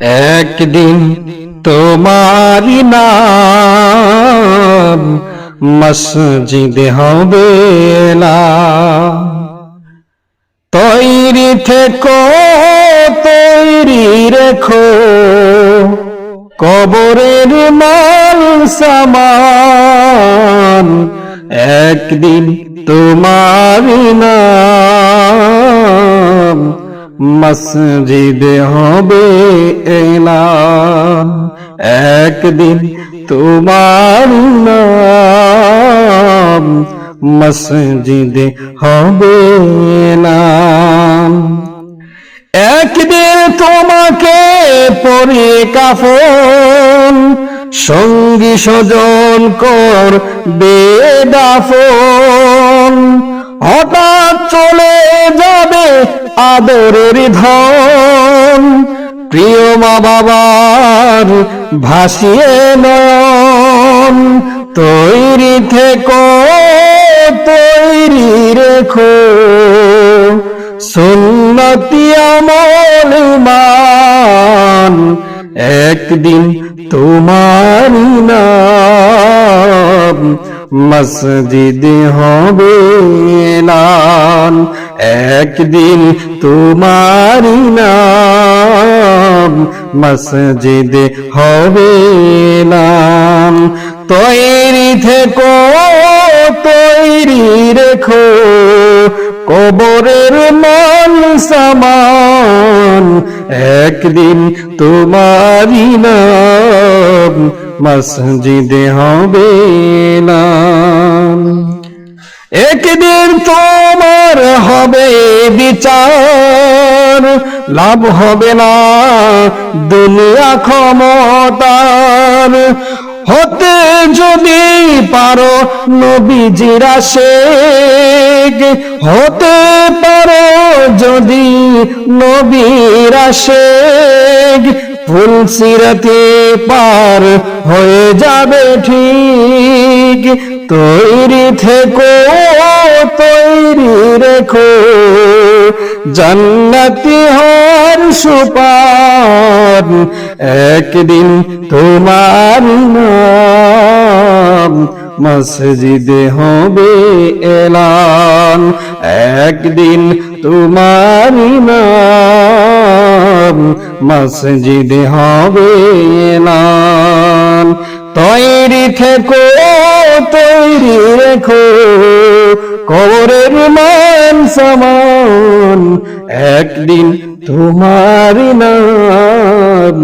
একদিন তোমারি নাম মসজিদে হবে না। তৈরি থেকো, তৈরি রেখো, কবরের মাল সামান। একদিন তোমার নাম মসজিদে হবে এলান একদিন তোমার নাম মসজিদে হবে নাম একদিন তোমাকে পরে কাফন, সঙ্গী সজন কর বেদাফন হঠাৎ চলে যাবে আদরের ধন। প্রিয় মা বাবার ভাসিয়ে নয়ন। তৈরি থেকো, তৈরি রেখো। সুন্নতি আমল মান একদিন তোমার নাম। মসজিদে হবে একদিন তোমার নাম মসজিদে হবে এলান তৈরি থেকো, তৈরি রেখো, কবরের মান সামান। একদিন তোমারি নাম মসজিদে হবে নাম। একদিন তোমার হবে বিচার, লাভ হবে না দুনিয়া ক্ষমতার। হতে যদি পারো নবীজিরা শেখ হতে পারো যদি নবীরা শেখ ফুল সিরাতে পার হয়ে যাবে ঠিক। তৈরি থেকো, তৈরি রেখো। জান্নাতি হর সুপার একদিন তোমার নাম। মসজিদে হবে এলান, একদিন তোমার নাম। মসজিদে হবে এলান। তৈরি থেকো রেখো কবরের মান সমান একদিন তোমার নাম।